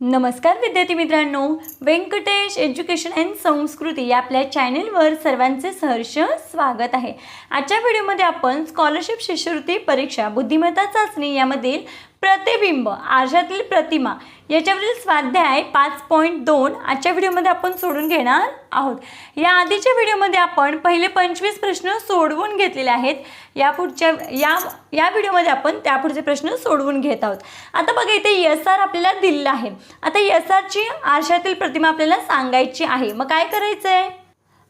नमस्कार विद्यार्थी मित्रांनो. व्यंकटेश एज्युकेशन अँड संस्कृती या आपल्या चॅनेलवर सर्वांचे सहर्ष स्वागत आहे. आजच्या व्हिडिओमध्ये आपण स्कॉलरशिप शिष्यवृत्ती परीक्षा बुद्धिमत्ता चाचणी यामधील प्रतिबिंब आरशातील प्रतिमा. याच्यावरील स्वाध्याय पाच पॉईंट दोन आजच्या व्हिडिओमध्ये आपण सोडून घेणार आहोत. या आधीच्या व्हिडिओमध्ये आपण पहिले पंचवीस प्रश्न सोडवून घेतलेले आहेत. या पुढच्या या या व्हिडिओमध्ये आपण त्यापुढचे प्रश्न सोडवून घेत आहोत. आता बघा इथे यस आर आपल्याला दिलेला आहे. आता यस आरची आरशातील प्रतिमा आपल्याला सांगायची आहे. मग काय करायचं आहे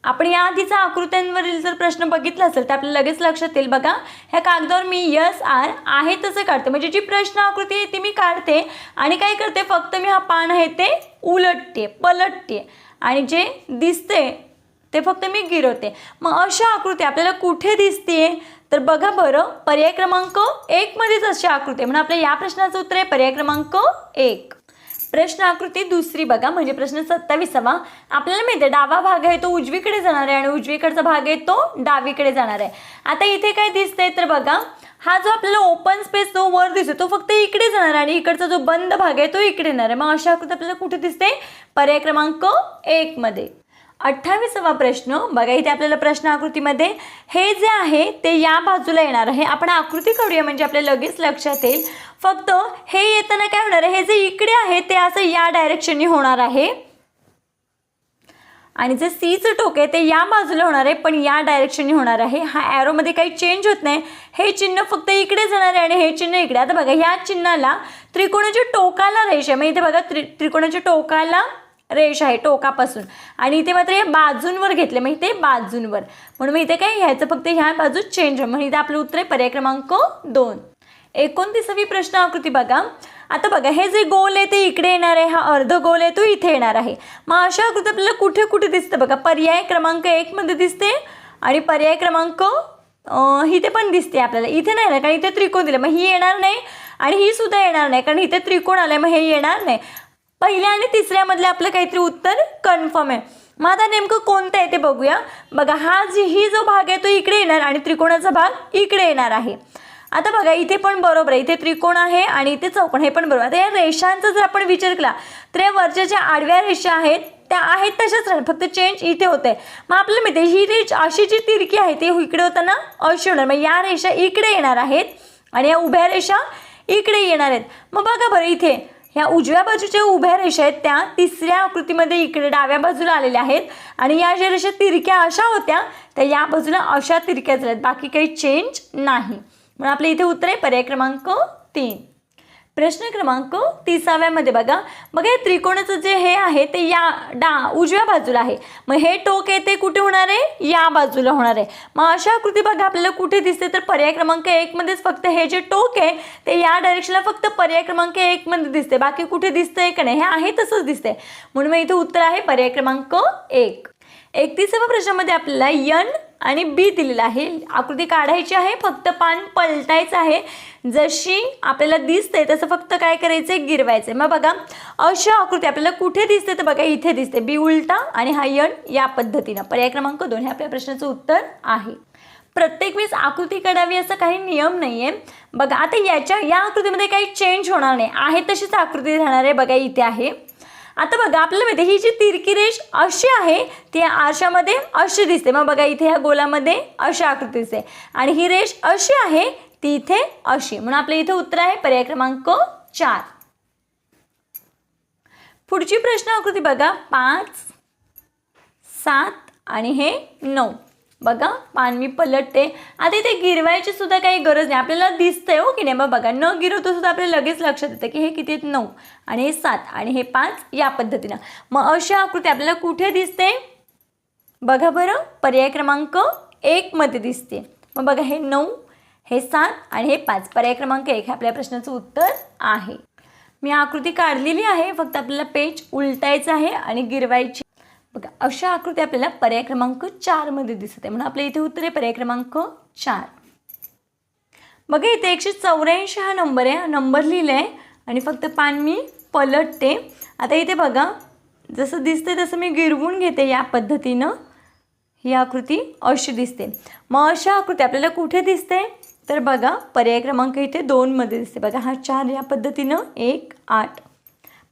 आपण या आधीचा आकृत्यांवरील जर प्रश्न बघितला असेल तर आपल्याला लगेच लक्षात येईल बघा. ह्या कागदावर मी यस आर आहे तसं काढते. म्हणजे जी प्रश्न आकृती आहे ती मी काढते आणि काय करते फक्त मी हा पान आहे ते उलटते पलटते. आणि जे दिसते ते फक्त मी गिरवते. मग अशा आकृती आपल्याला कुठे दिसते? तर बघा बरं पर्याय क्रमांक एकमध्येच अशी आकृती आहे. म्हणून आपल्या या प्रश्नाचं उत्तर आहे पर्याय क्रमांक एक. प्रश्न आकृती दुसरी बघा म्हणजे प्रश्न सत्तावीसावा. आपल्याला माहिती आहे डावा भाग आहे तो उजवीकडे जाणार आहे आणि उजवीकडचा भाग आहे तो डावीकडे जाणार आहे. आता इथे काय दिसतंय तर बघा हा जो आपल्याला ओपन स्पेस जो वर दिसतो तो फक्त इकडे जाणार आहे आणि इकडचा जो बंद भाग आहे तो इकडे येणार आहे. मग अशा आकृती आपल्याला कुठे दिसते? पर्याय क्रमांक एक मध्ये. अठ्ठावीसावा प्रश्न बघा इथे आपल्याला प्रश्न आकृतीमध्ये हे जे आहे ते या बाजूला येणार आहे. आपण आकृती काढूया म्हणजे आपल्या लगेच लक्षात येईल. फक्त हे येताना काय होणार आहे? हे जे इकडे आहे ते असं या डायरेक्शनने होणार आहे. आणि जे सीचं टोक आहे ते या बाजूला होणार आहे पण या डायरेक्शनने होणार आहे. हा ॲरोमध्ये काही चेंज होत नाही. हे चिन्ह फक्त इकडे जाणार आहे आणि हे चिन्ह इकडे. आता बघा ह्या चिन्हाला त्रिकोणाच्या टोकाला रेष आहे. मग इथे बघा त्रि त्रिकोणाच्या टोकाला रेष आहे टोकापासून. आणि इथे मात्र हे बाजूंवर घेतले. मग इथे बाजूंवर. म्हणून मग इथे काय ह्याचं फक्त ह्या बाजू चेंज मग इथे आपलं उत्तर आहे पर्याय क्रमांक दोन. एकोणतीसावी प्रश्न आकृती बघा. आता बघा हे जे गोल आहे ते इकडे येणार आहे हा अर्ध गोल आहे तो इथे येणार आहे. मग अशा आकृती आपल्याला कुठे कुठे दिसतं बघा? पर्याय क्रमांक एकमध्ये दिसते आणि पर्याय क्रमांक इथे पण दिसते आपल्याला. इथे नाही ना कारण इथे त्रिकोण दिलं. मग ही येणार नाही आणि ही सुद्धा येणार नाही कारण इथे त्रिकोण आलं मग हे येणार नाही. पहिल्या आणि तिसऱ्यामधलं आपलं काहीतरी उत्तर कन्फर्म आहे. मग आता नेमकं कोणतं आहे ते बघूया. बघा हा जी ही जो भाग आहे तो इकडे येणार आणि त्रिकोणाचा भाग इकडे येणार आहे. आता बघा इथे पण बरोबर आहे. इथे त्रिकोण आहे आणि इथे चौकोन हे पण बरोबर. आता या रेषांचा जर आपण विचार केला तर या वरच्या ज्या आडव्या रेषा आहेत त्या आहेत तशाच राहणार. फक्त चेंज इथे होत आहे मग आपल्याला माहिती ही रेष अशी जी तिरकी आहे ती इकडे होताना अशी होणार. मग या रेषा इकडे येणार आहेत आणि या उभ्या रेषा इकडे येणार आहेत. मग बघा बरं इथे ह्या उजव्या बाजूच्या उभ्या रेषा आहेत त्या तिसऱ्या आकृतीमध्ये इकडे डाव्या बाजूला आलेल्या आहेत. आणि या ज्या रेषा तिरक्या अशा होत्या त्या या बाजूला अशा तिरक्या झाल्यात बाकी काही चेंज नाही. म्हणून आपल्या इथे उत्तर आहे पर्याय क्रमांक तीन. प्रश्न क्रमांक तिसाव्यामध्ये बघा. बघा हे त्रिकोणाचं जे हे आहे ते या डा उजव्या बाजूला आहे. मग हे टोक आहे ते कुठे होणार आहे? या बाजूला होणार आहे. मग अशा आकृती बघा आपल्याला कुठे दिसते? तर पर्याय क्रमांक एकमध्येच फक्त हे जे टोक आहे ते या डायरेक्शनला फक्त पर्याय क्रमांक एकमध्ये दिसते. बाकी कुठे दिसतंय का नाही? हे आहे तसंच दिसतंय. म्हणून मग इथे उत्तर आहे पर्याय क्रमांक एक. एकतीसाव्या प्रश्नामध्ये आपल्याला यन आणि बी दिलेलं आहे. आकृती काढायची आहे फक्त पान पलटायचं आहे. जशी आपल्याला दिसते तसं फक्त काय करायचं आहे गिरवायचं मग बघा अशा आकृती आपल्याला कुठे दिसते? तर बघा इथे दिसते. बी उलटा आणि हा यण या पद्धतीनं. पर्याय क्रमांक दोन हे आपल्या प्रश्नाचं उत्तर आहे. प्रत्येक वेळेस आकृती काढावी असं काही नियम नाही आहे बघा आता याच्या या आकृतीमध्ये काही चेंज होणार नाही. आहे तशीच आकृती राहणार आहे. बघा इथे आहे. आता बघा आपल्याला माहिती आहे, ही जी तिरकी रेष अशी आहे ती आरशामध्ये अशी दिसते. मग बघा इथे ह्या गोलामध्ये अशी आकृती दिसते. आणि ही रेष अशी आहे ती इथे अशी. म्हणून आपल्या इथे उत्तर आहे पर्याय क्रमांक चार. पुढची प्रश्न आकृती बघा पाच सात आणि हे नऊ. बघा पान मी पलटते. आता इथे गिरवायची सुद्धा काही गरज नाही. आपल्याला दिसतंय हो की नाही? मग बघा न गिरवतो सुद्धा आपल्याला लगेच लक्षात येतं की हे किती आहेत? नऊ आणि हे सात आणि हे पाच या पद्धतीनं. मग अशी आकृती आपल्याला कुठे दिसते? बघा बरं पर्याय क्रमांक एकमध्ये दिसते. मग बघा हे नऊ हे सात आणि हे पाच. पर्याय क्रमांक एक हे आपल्या प्रश्नाचं उत्तर आहे. मी आकृती काढलेली आहे फक्त आपल्याला पेज उलटायचं आहे आणि गिरवायची बघा अशा आकृती आपल्याला पर्याय क्रमांक चारमध्ये दिसत आहे. म्हणून आपल्या इथे उत्तर आहे पर्याय क्रमांक चार. बघा इथे एकशे चौऱ्याऐंशी हा नंबर आहे. हा नंबर लिहिला आहे आणि फक्त पान मी पलटते. आता इथे बघा जसं दिसते तसं मी गिरवून घेते या पद्धतीनं. ही आकृती अशी दिसते. मग अशा आकृती आपल्याला कुठे दिसते? तर बघा पर्याय क्रमांक इथे दोनमध्ये दिसते. बघा हा चार या पद्धतीनं. एक आठ.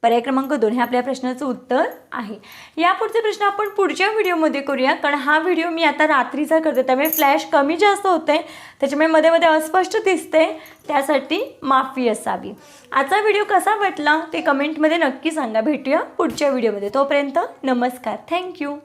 पर्याय क्रमांक दोन हे आपल्या प्रश्नाचं उत्तर आहे. यापुढचे प्रश्न आपण पुढच्या व्हिडिओमध्ये करूया कारण हा व्हिडिओ मी आता रात्रीचा करते त्यामुळे फ्लॅश कमी जास्त होते त्याच्यामुळे मध्ये मध्ये अस्पष्ट दिसते त्यासाठी माफी असावी. आजचा व्हिडिओ कसा वाटला ते कमेंटमध्ये नक्की सांगा. भेटूया पुढच्या व्हिडिओमध्ये. तोपर्यंत नमस्कार. थँक्यू